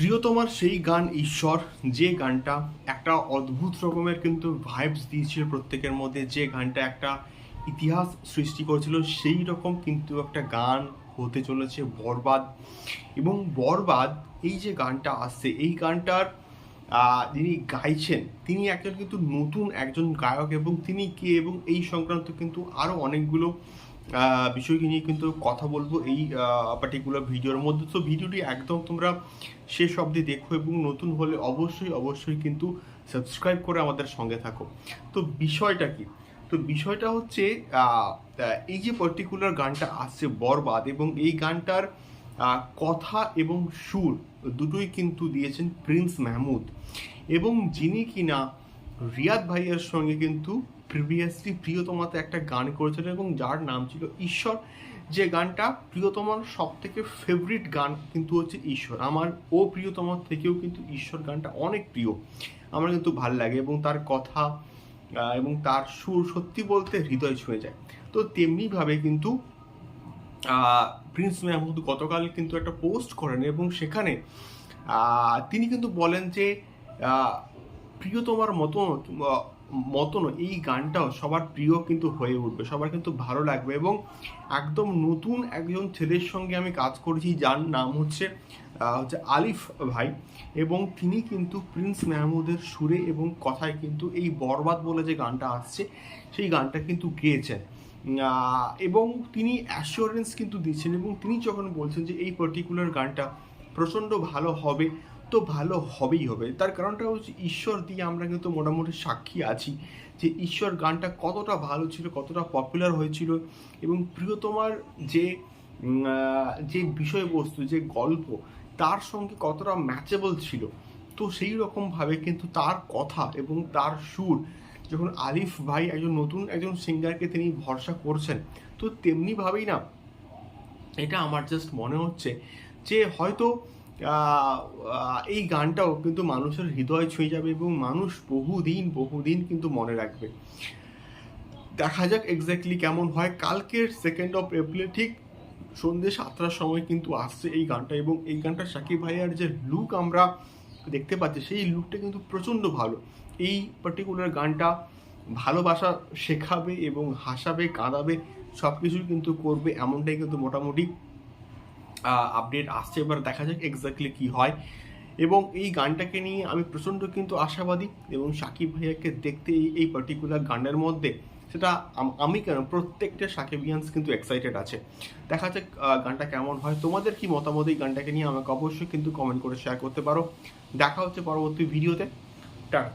প্রিয়তমার সেই গান ঈশ্বর, যে গানটা একটা অদ্ভুত রকমের কিন্তু ভাইবস দিয়েছিল প্রত্যেকের মধ্যে, যে গানটা একটা ইতিহাস সৃষ্টি করেছিল, সেই রকম কিন্তু একটা গান হতে চলেছে বরবাদ। এবং বরবাদ, এই যে গানটা আসছে, এই গানটার যিনি গাইছেন, তিনি একজন কিন্তু নতুন একজন গায়ক এবং তিনি কে, এবং এই সংক্রান্ত কিন্তু আরও অনেকগুলো বিষয়কে নিয়ে কিন্তু কথা বলব। এই পার্টিকুলার ভিডিওর মধ্যে। তো ভিডিওটি একদম তোমরা শেষ অবধি দেখো এবং নতুন হলে অবশ্যই অবশ্যই কিন্তু সাবস্ক্রাইব করে আমাদের সঙ্গে থাকো। তো বিষয়টা কি? তো বিষয়টা হচ্ছে এই যে পার্টিকুলার গানটা আসছে বরবাদ এবং এই গানটার কথা এবং সুর দুটোই কিন্তু দিয়েছেন প্রিন্স মাহমুদ। এবং যিনি কিনা রিয়াদ ভাইয়ের সঙ্গে কিন্তু প্রিভিয়াসলি প্রিয়তমাতে একটা গান করেছিলেন এবং যার নাম ছিল ঈশ্বর। যে গানটা প্রিয়তমার সব থেকে ফেভারিট গান কিন্তু হচ্ছে ঈশ্বর। আমার ও প্রিয়তমার থেকেও কিন্তু ঈশ্বর গানটা অনেক প্রিয়। আমার কিন্তু ভালো লাগে এবং তার কথা এবং তার সুর সত্যি বলতে হৃদয় ছুঁয়ে যায়। তো তেমনিভাবে কিন্তু প্রিন্স মাহমুদ গতকাল কিন্তু একটা পোস্ট করেন এবং সেখানে তিনি কিন্তু বলেন যে প্রিয়তমার মতো মতন এই গানটাও সবার প্রিয় কিন্তু হয়ে উঠবে, সবার কিন্তু ভালো লাগবে এবং একদম নতুন একজন ছেলের সঙ্গে আমি কাজ করেছি যার নাম হচ্ছে হচ্ছে আলিফ ভাই এবং তিনি কিন্তু প্রিন্স মাহমুদের সুরে এবং কথায় কিন্তু এই বরবাদ বলে যে গানটা আসছে, সেই গানটা কিন্তু গেয়েছেন। এবং তিনি অ্যাসিওরেন্স কিন্তু দিচ্ছেন এবং তিনি যখন বলছেন যে এই পার্টিকুলার গানটা প্রচণ্ড ভালো হবে তো ভালো হবেই হবে। তার কারণটা হচ্ছে ঈশ্বর দিয়ে আমরা কিন্তু মোটামুটি সাক্ষী আছি যে ঈশ্বর গানটা কতটা ভালো ছিল, কতটা পপুলার হয়েছিল এবং প্রিয়তমার যে যে বিষয়বস্তু, যে গল্প, তার সঙ্গে কতটা ম্যাচেবল ছিল। তো সেই রকমভাবে কিন্তু তার কথা এবং তার সুর, যখন আলিফ ভাই একজন নতুন একজন সিঙ্গারকে তিনি ভরসা করছেন, তো তেমনিভাবেই না, এটা আমার জাস্ট মনে হচ্ছে যে হয়তো এই গানটাও কিন্তু মানুষের হৃদয় ছুঁয়ে যাবে এবং মানুষ বহুদিন বহুদিন কিন্তু মনে রাখবে। দেখা যাক এক্স্যাক্টলি কেমন হয়। কালকের সেকেন্ড অফ এপ্রিল ঠিক সন্ধ্যে সাতটার সময় কিন্তু আসছে এই গানটা এবং এই গানটা সাকিব ভাইয়ার যে লুক আমরা দেখতে পাচ্ছি, সেই লুকটা কিন্তু প্রচণ্ড ভালো। এই পার্টিকুলার গানটা ভালোবাসা শেখাবে এবং হাসাবে, কাঁদাবে সব কিছুই কিন্তু করবে, এমনটাই কিন্তু মোটামুটি আপডেট আসছে, এবার দেখা যাক এক্স্যাক্টলি কি হয়। এবং এই গানটাকে নিয়ে আমি প্রচণ্ড কিন্তু আশাবাদী এবং সাকিব ভাইয়াকে দেখতে এই পার্টিকুলার গানের মধ্যে সেটা আমি কেন প্রত্যেকটা সাকিবিয়ান্স কিন্তু এক্সাইটেড আছে। দেখা যাক গানটা কেমন হয়। তোমাদের কি মতামত এই গানটাকে নিয়ে আমাকে অবশ্যই কিন্তু কমেন্ট করে শেয়ার করতে পারো। দেখা হচ্ছে পরবর্তী ভিডিওতে টাটা